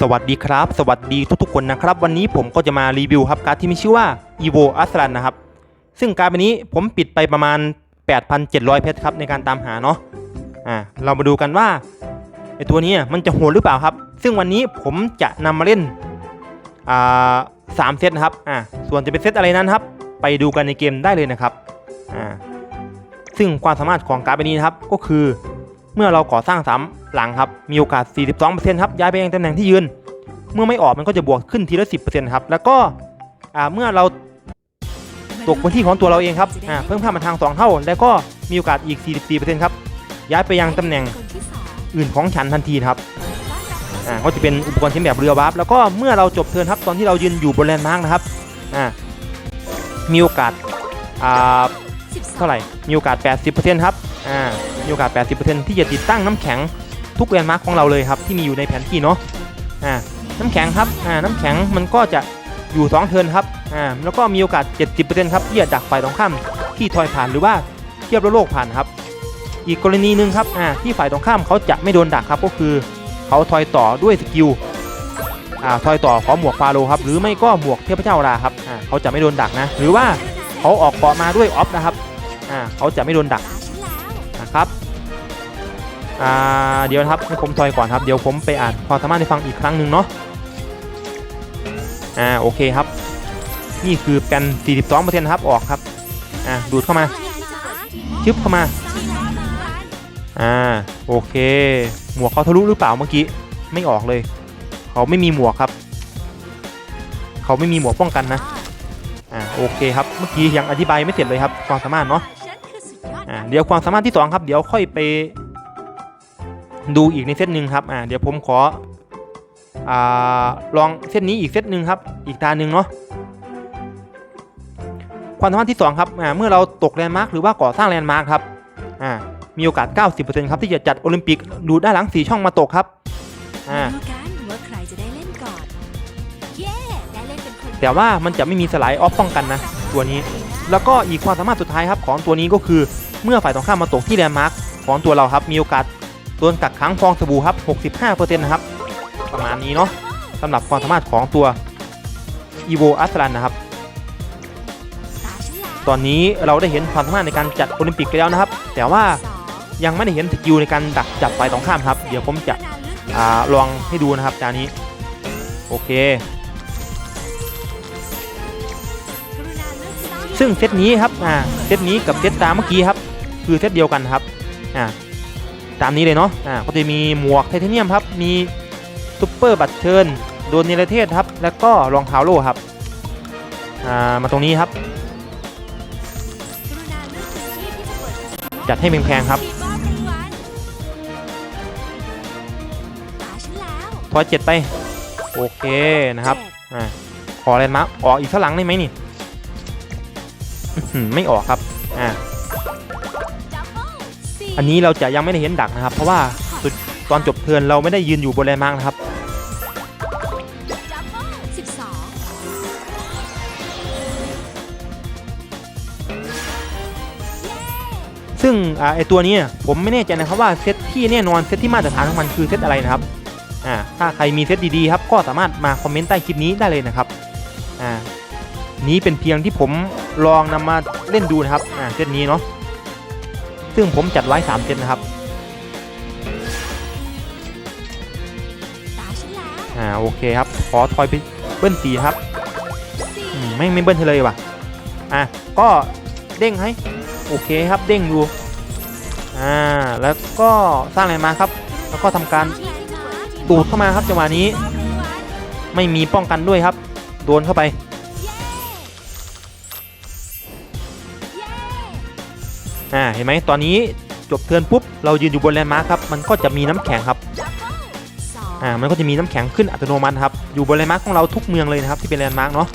สวัสดีครับ สวัสดีทุกๆคนนะครับ วันนี้ผมก็จะมารีวิวครับการ์ดที่มีชื่อว่า evo a s l a n นะครับ ซึ่งการ์ดใบนี้ผมปิดไปประมาณ 8,700 เพชรครับในการตามหาเนาะอ่าเรามาดูกันว่าไอตัวนี้มันจะโหดหรือเปล่าครับ ซึ่งวันนี้ผมจะนำมาเล่นอ่าสามเซตนะครับอ่าส่วนจะเป็นเซตอะไรนั้นครับ ไปดูกันในเกมได้เลยนะครับอ่าซึ่งความสามารถของการ์ดใบนี้นะครับก็คือเมื่อเราก่อสร้างสาม หลังครับมีโอกาส 42%ครับย้ายไปยังตำแหน่งที่ยืน เมื่อไม่ออกมันก็จะบวกขึ้นทีละ 10%ครับแล้วก็เมื่อเราตกบนที่ของตัวเราเองครับเพิ่มค่ามาทาง 2 เท่า แล้วก็มีโอกาสอีก 44%ครับย้ายไปยังตำแหน่งอื่นของฉันทันทีครับอ่าก็จะเป็นอุปกรณ์เช่นแบบเรือวาร์ปแล้วก็เมื่อเราจบเทิร์นครับตอนที่เรายืนอยู่บนแลนด์มาร์กนะครับอ่ามีโอกาสอ่าเท่าไหร่มีโอกาส 80%ครับอ่ามีโอกาส 80%ที่จะติดตั้งน้ำแข็ง ทุกแลนด์มาร์คของเราเลยครับที่มีอยู่ในแผนที่เนาะอ่าน้ำแข็งครับอ่าน้ำแข็งมันก็จะอยู่ 2 เทิร์นครับอ่าแล้วก็มีโอกาส 70%ครับที่จะดักฝ่ายตรงข้ามที่ทอยผ่านหรือว่าเทียบโลกผ่านครับ อีกกรณีหนึ่งครับอ่าที่ฝ่ายตรงข้ามเขาจะไม่โดนดักครับก็คือเขาทอยต่อด้วยสกิลอ่าทอยต่อของหมวกฟาโรครับหรือไม่ก็หมวกเทพเจ้าราครับอ่าเขาจะไม่โดนดักนะ หรือว่าเขาออกเกาะมาด้วยออฟนะครับอ่าเขาจะไม่โดนดัก อ่าเดี๋ยวครับให้ผมทอยก่อนครับเดี๋ยวผมไปอ่านความสามารถให้ฟังอีกครั้งหนึ่งเนาะอ่าโอเคครับ นี่คือเป็น42%ครับออกครับอ่าดูดเข้ามาชึบเข้ามาอ่าโอเค หมวกเขาทะลุหรือเปล่าเมื่อกี้ไม่ออกเลย เขาไม่มีหมวกครับ เขาไม่มีหมวกป้องกันนะอ่าโอเคครับเมื่อกี้ยังอธิบายไม่เสร็จเลยครับความสามารถเนาะอ่าเดี๋ยวความสามารถที่2ครับเดี๋ยวค่อยไป ดูอีกในเซตหนึ่งครับอ่าเดี๋ยวผมขออ่าลองเซตนี้อีกเซตหนึ่งครับ อีกตาหนึ่งเนาะความสามารถที่2ครับอ่าเมื่อเราตกแลนด์มาร์คหรือว่าก่อสร้างแลนด์มาร์คครับอ่ามีโอกาส 90%ครับที่จะจัดโอลิมปิกดูด้านหลัง4ช่องมาตกครับอ่าดูกันว่าใครจะได้เล่นก่อนเย้ได้เล่นเป็นคนแต่ว่ามันจะไม่มีสไลด์ออฟป้องกันนะตัวนี้ แล้วก็อีกความสามารถสุดท้ายครับของตัวนี้ก็คือเมื่อฝ่ายตรงข้ามมาตกที่แลนด์มาร์คของตัวเราครับมีโอกาส โดนกักขังฟองสบู่ครับ65%นะครับประมาณนี้เนาะสำหรับความสามารถของตัว evo a s l a n นะครับ ตอนนี้เราได้เห็นความสามารถในการจัดโอลิมปิกไปแล้วนะครับ แต่ว่ายังไม่ได้เห็นสกิลในการดักจับฝ่ายตรงข้ามครับ เดี๋ยวผมจะอลองให้ดูนะครับจานนี้ โอเค ซึ่งเซตนี้ครับเซตนี้กับเซตตามเมื่อกี้ครับ คือเซตเดียวกันครับอ่า ตามนี้เลยเนาะอ่าก็จะมีหมวกไทเทเนียมครับ มีซุปเปอร์บัตเชิญโดนเนรเทศครับ แล้วก็รองเท้าโล่ครับอ่ามาตรงนี้ครับ จัดให้แพงๆครับมีมอบรางวัลตาฉันแล้วทอเจ็ดไป โอเคนะครับอ่าขอแลนด์มาออกอีกสักหลังได้ไหมนี่ ไม่ออกครับอ่า อันนี้เราจะยังไม่ได้เห็นดักนะครับ เพราะว่าสุดตอนจบเทินเราไม่ได้ยืนอยู่บนแลนด์มาร์คนะครับซึ่งอไอตัวนี้ผมไม่แน่ใจนะครับว่าเซตที่แน่นอนเซตที่มาตรฐานของมันคือเซตอะไรนะครับอ่าถ้าใครมีเซตดีๆครับก็สามารถมาคอมเมนต์ใต้คลิปนี้ได้เลยนะครับอ่านี้เป็นเพียงที่ผมลองนำมาเล่นดูนะครับอ่าเซตนี้เนาะ ซึ่งผมจัดไว้3เซตนะครับตาฉันแล้วอ่าโอเคครับ ขอทอยไปเบิ้ลสีครับสี่อืมไม่ไม่เบิ้ลเลยว่ะอะก็เด้งให้โอเคครับเด้งอยู่อ่าแล้วก็สร้างอะไรมาครับ แล้วก็ทำการดูดเข้ามาครับจังหวะนี้ ไม่มีป้องกันด้วยครับ โดนเข้าไป อ่าเห็นไหมตอนนี้จบเทินปุ๊บเรายืนอยู่บนแลนด์มาร์คครับมันก็จะมีน้ำแข็งครับอ่ามันก็จะมีน้ำแข็งขึ้นอัตโนมัติครับอยู่บนแลนด์มาร์คของเราทุกเมืองเลยนะครับที่เป็นแลนด์มาร์คเนาะ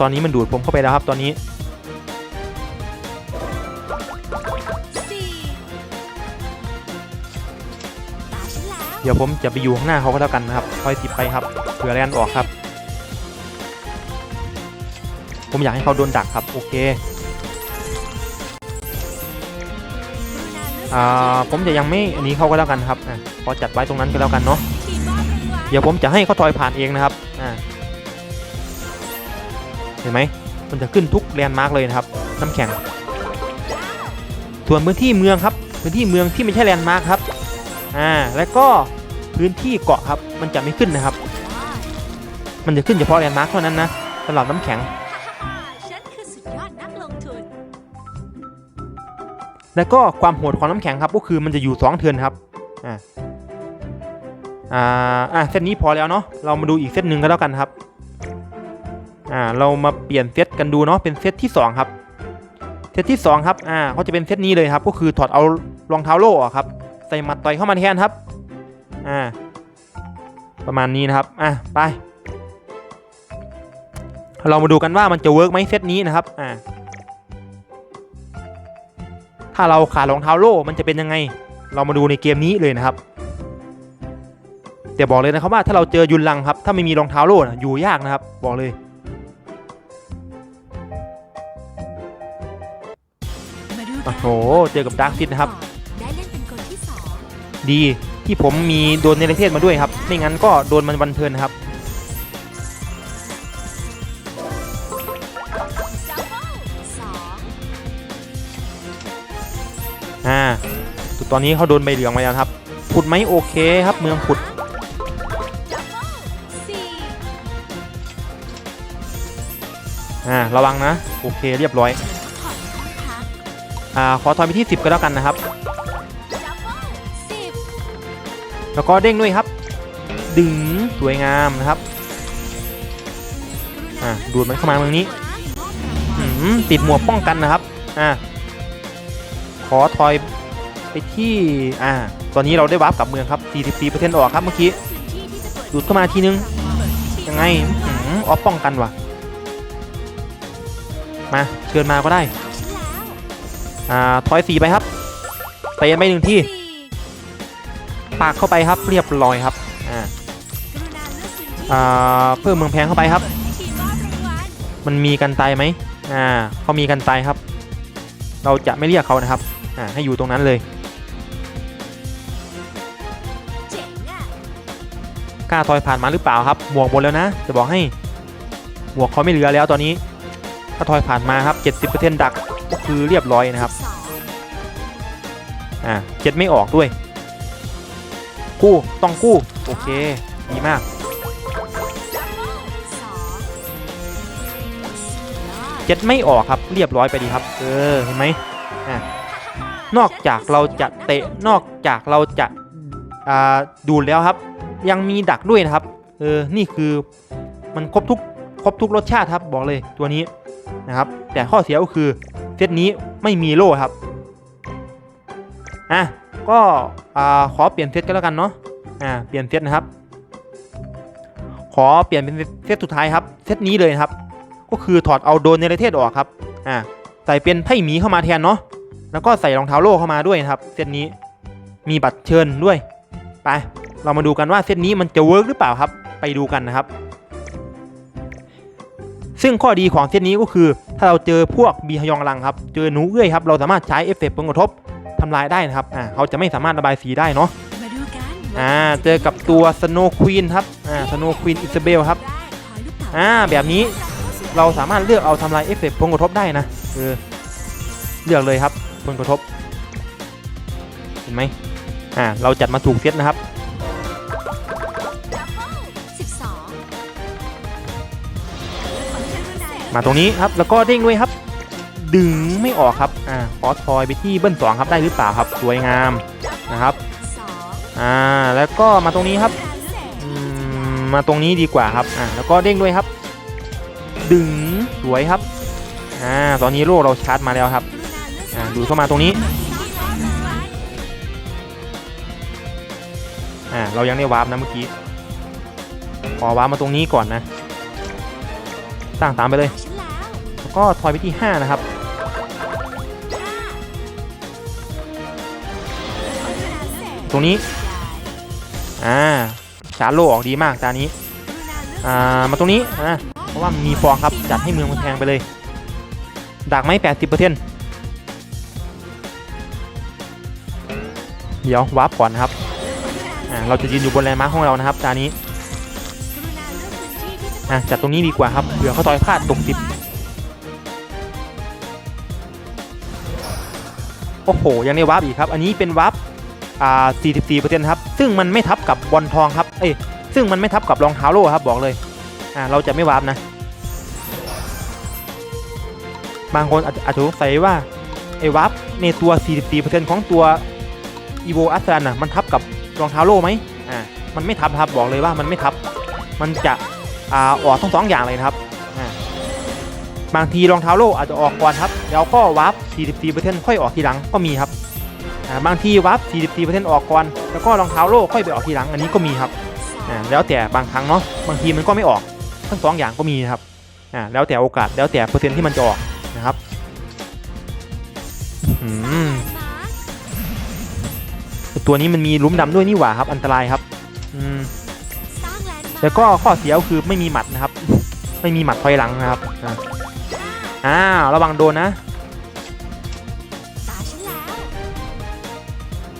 ตอนนี้มันดูดผมเข้าไปแล้วครับตอนนี้เดี๋ยวผมจะไปอยู่ข้างหน้าเขาก็แล้วกันนะครับคอยติดไปครับเผื่อแลนด์ออกครับ ผมอยากให้เขาโดนดักครับ โอเคอ่าผมจะยังไม่อันนี้เขาก็แล้วกันครับอะพอจัดไว้ตรงนั้นก็แล้วกันเนาะเดี๋ยวผมจะให้เขาทอยผ่านเองนะครับอ่าเห็นไหมมันจะขึ้นทุกแลนด์มาร์กเลยนะครับน้ำแข็งส่วนพื้นที่เมืองครับ พื้นที่เมืองที่ไม่ใช่แลนด์มาร์กครับอ่าแล้วก็พื้นที่เกาะครับ มันจะไม่ขึ้นนะครับ มันจะขึ้นเฉพาะแลนด์มาร์กเท่านั้นนะสำหรับน้ำแข็ง แล้วก็ความโหดของน้ำแข็งครับก็คือมันจะอยู่สองเทิร์นครับอ่าอ่าอ่าเซตนี้พอแล้วเนาะเรามาดูอีกเซตหนึ่งก็แล้วกันครับอ่าเรามาเปลี่ยนเซตกันดูเนาะเป็นเซตที่สองครับเซตที่สองครับอ่าเขาจะเป็นเซตนี้เลยครับ ก็คือถอดเอารองเท้าโล่ครับใส่หมัดต่อยเข้ามาแทนครับอ่าประมาณนี้นะครับอะไปเรามาดูกันว่ามันจะเวิร์กไหมเซตนี้นะครับอ่า ถ้าเราขาดรองเท้าโล่มันจะเป็นยังไง เรามาดูในเกมนี้เลยนะครับแต่บอกเลยนะครับว่าถ้าเราเจอยุนลังครับ ถ้าไม่มีรองเท้าโล่นะอยู่ยากนะครับ บอกเลยมาดูกัโอ้โห เจอกับดาร์คซิดนะครับได้เล่นเป็นคนที่สองดีที่ผมมีโดนในประเทศมาด้วยครับ ไม่งั้นก็โดนมันวันเทิร์นนะครับดับ ตอนนี้เขาโดนใบเหลืองมาแล้วครับผุดไหมโอเคครับเมืองผุด อ่าระวังนะ โอเคเรียบร้อย อ่าขอทอยไปที่ 10 ก็แล้วกันนะครับ แล้วก็เด้งด้วยครับ ดึงสวยงามนะครับ อ่าดูดมันเข้ามาเมืองนี้อืมติดหมวกป้องกันนะครับ อ่าขอทอย ไปที่อ่าตอนนี้เราได้วาร์ปกลับเมืองครับ 44%ออกครับเมื่อกี้ดูดเข้ามาทีนึง ยังไงอืมออฟป้องกันวะมาเชิญมาก็ได้ อ่าทอยสีไปครับเตะไปหนึ่งที่ ปากเข้าไปครับเรียบร้อยครับอ่าเลือกพื้นที่อ่าเพิ่มเมืองแพงเข้าไปครับ มันมีกันตายไหมอ่าเขามีกันตายครับ เราจะไม่เรียกเขานะครับ อ่าให้อยู่ตรงนั้นเลยเจ๋งอะกล้าทอยผ่านมาหรือเปล่าครับหมวกหมดแล้วนะ จะบอกให้หมวกเขาไม่เหลือแล้วตอนนี้ถ้าทอยผ่านมาครับ 70%ดักก็คือเรียบร้อยนะครับสองอ่าเจ็ดไม่ออกด้วยกู้ต้องกู้โอเคดีมากดับเบิลสองสุดยอดเจ็ดไม่ออกครับเรียบร้อยไปดีครับ เออเห็นไหม นอกจากเราจะเตะนอกจากเราจะาดูดแล้วครับ ยังมีดักด้วยนะครับเออนี่คือมันครบทุกครบทุกรสชาติครับบอกเลยตัวนี้นะครับแต่ข้อเสียก็คือเซตนี้ไม่มีโล่ครับอะก็ขอเปลี่ยนเซตก็แล้วกันเนาะอ่าเปลี่ยนเซตนะครับ ขอเปลี่ยนเป็นเซตสุดท้ายครับเซตนี้เลยครับ ก็คือถอดเอาโดนเนรเทศออกครับอ่าใส่เป็นไพ่หมีเข้ามาแทนเนาะ แล้วก็ใส่รองเท้าโล่เข้ามาด้วยนะครับ เซตนี้มีบัตรเชิญด้วย ไป เรามาดูกันว่าเซตนี้มันจะเวิร์กหรือเปล่าครับ ไปดูกันนะครับ ซึ่งข้อดีของเซตนี้ก็คือ ถ้าเราเจอพวกบีฮยองลังครับ เจอหนูเอื้อยครับ เราสามารถใช้เอฟเฟกต์ผลกระทบทำลายได้นะครับ อ่าเขาจะไม่สามารถระบายสีได้เนาะ อ่า เจอกับตัวสโนว์ควีนครับ อ่า สโนว์ควีนอิซาเบลครับ อ่า แบบนี้เราสามารถเลือกเอาทำลายเอฟเฟกต์ผลกระทบได้นะ เออ เลือกเลยครับ ผลกระทบ เห็นไหมอ่าเราจัดมาถูกเซตนะครับ มาตรงนี้ครับแล้วก็เด้งด้วยครับ ดึงไม่ออกครับอ่าขอทอยไปที่เบิ้ลสองครับได้หรือเปล่าครับสวยงามนะครับอ่าแล้วก็มาตรงนี้ครับมาตรงนี้ดีกว่าครับอ่าแล้วก็เด้งด้วยครับ ดึงสวยครับอ่าตอนนี้โล่เราชาร์จมาแล้วครับ ดูเข้ามาตรงนี้อ่าเรายังได้วาร์ปนะเมื่อกี้ขอวาร์ปมาตรงนี้ก่อนนะตั้งตามไปเลยแล้วก็ทอยไปที่ 5 นะครับตรงนี้อ่าชาร์โลออกดีมากตานี้อ่ามาตรงนี้อ่าเพราะว่ามีฟองครับจัดให้เมืองมันแพงไปเลยดักไหม80%เปอร์เซ็นต์ เดี๋ยววาร์ปก่อนนะครับเราจะยืนอยู่บนแลนด์มาร์คของเรานะครับตานี้กรุณาเลือกพื้นที่ที่จะอะจัดตรงนี้ดีกว่าครับเผื่อเขาต่อยพลาดตกสิบโอ้โห ยังได้วาร์ปอีกครับ อันนี้เป็นวาร์ปอ่า 44%ครับ ซึ่งมันไม่ทับกับบอลทองครับ เอ้ย ซึ่งมันไม่ทับกับรองเท้าโล่ครับ บอกเลย อ่า เราจะไม่วาร์ปนะ บางคนอาจจะสงสัยว่าไอ้วาร์ปในตัว 44%ของตัว e v o a s t r a n น่ะมันทับกับรองเท้าโล่ไหมอ่ามันไม่ทับครับบอกเลยว่ามันไม่ทับ มันจะอ่าออกทั้งสองอย่างเลยนะครับอ่าบางทีรองเท้าโล่อาจจะออกก่อนครับ แล้วก็วาร์ป44%ค่อยออกทีหลังก็มีครับอ่าบางทีวาร์ป44%ออกก่อนแล้วก็รองเท้าโล่ค่อยไปออกทีหลังอันนี้ก็มีครับอ่าแล้วแต่บางครั้งเนาะบางทีมันก็ไม่ออกทั้งสองอย่างก็มีครับอ่าแล้วแต่โอกาสแล้วแต่เปอร์เซ็นต์ที่มันจะออกนะครับอืม ตัวนี้มันมีลุ้มดำด้วยนี่หว่าครับ อันตรายครับ อืมแล้วก็ข้อเสียก็คือไม่มีหมัดนะครับ ไม่มีหมัดถอยหลังนะครับอ่าอ้าวระวังโดนนะ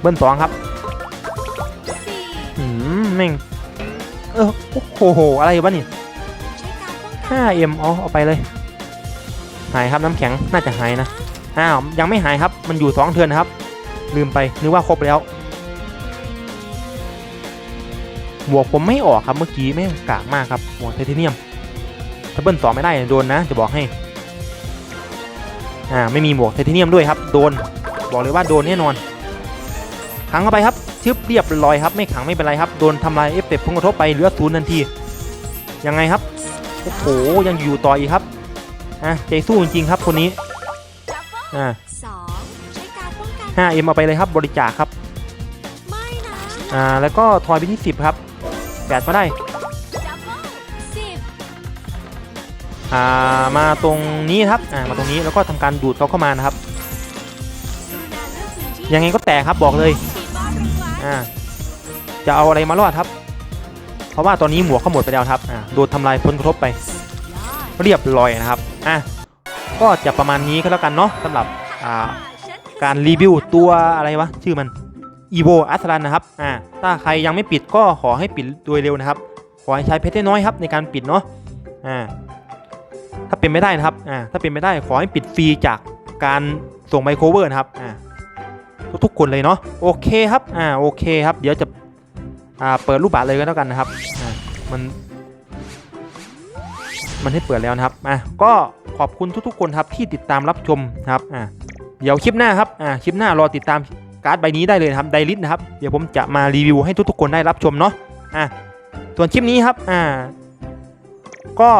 เบิ้ลสองครับอืมแม่งเออโอ้โหอะไรวะนี่ใช้ารป้องกัน 5M อ๋อเอาไปเลย หายครับน้ำแข็งน่าจะหายนะอ้าวยังไม่หายครับ มันอยู่สองเทือนนะครับ ลืมไปนึกว่าครบแล้ว หมวกผมไม่ออกครับเมื่อกี้แม่งกากมากครับหมวกไทเทเนียมถ้าเบิ้ลสองไม่ได้โดนนะ จะบอกให้อ่าไม่มีหมวกไทเทเนียมด้วยครับโดนบอกเลยว่าโดนแน่นอนขังเข้าไปครับชึบเรียบร้อยครับไม่ขังไม่เป็นไรครับโดนทำลายเอฟเฟกต์พุ่งกระทบไปเหลือศูนย์ทันทียังไงครับโอ้โหยังอยู่ต่ออีกครับอะใจสู้จริงๆครับคนนี้ดับเบิลอ่าสองใช้การป้องกัน 5M เอาไปเลยครับบริจาคครับไม่นะฉันอ่าแล้วก็ทอยไปที่10ครับ แปดมาได้ดับเบิลสิบอ่า มาตรงนี้ครับ อ่า มาตรงนี้แล้วก็ทำการดูดเขาเข้ามานะครับกรุณาเลือกพื้นที่ยังไงก็แตกครับบอกเลยที่มอบรางวัลอ่า จะเอาอะไรมารอดครับ เพราะว่าตอนนี้หมวกเขาหมดไปแล้วครับ อ่า โดนทำลายพ้นกระทบไปยอดเรียบร้อยนะครับ อะ ก็จะประมาณนี้ก็แล้วกันเนาะสำหรับ อ่าฉันคือการรีวิวตัวอะไรวะ ชื่อมัน evo a s l a n นนะครับอ่าถ้าใครยังไม่ปิดก็ขอให้ปิดโดยเร็วนะครับ ขอให้ใช้เพชรน้อยครับในการปิดเนาะอ่าถ้าเป็นไม่ได้นะครับอ่าถ้าเป็นไม่ได้ขอให้ปิดฟรีจากการส่งไมโครเวอร์นะครับอ่าทุกๆคนเลยเนาะโอเคครับอ่าโอเคครับ เดี๋ยวจะอ่าเปิดรูปบัตรเลยก็แล้วกันนะครับอ่ามันมันให้เปิดแล้วนะครับอะก็ขอบคุณทุกๆคนครับที่ติดตามรับชมครับอ่าเดี๋ยวคลิปหน้าครับอ่าคลิปหน้ารอติดตาม การ์ดใบนี้ได้เลยครับไดริสนะครับเดี๋ยวผมจะมารีวิวให้ทุกๆคนได้รับชมเนาะอ่าส่วนคลิปนี้ครับอ่า ก็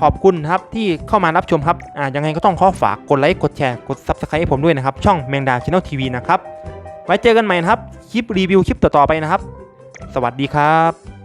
ขอบคุณครับที่เข้ามารับชมครับอ่ายังไงก็ต้องขอฝากกดไลค์กดแชร์กด Subscribe ให้ผมด้วยนะครับ ช่องแมงดาช n แนลทีวีนะครับ ไว้เจอกันใหม่นะครับ คลิปรีวิวคลิปต่อๆไปนะครับ สวัสดีครับ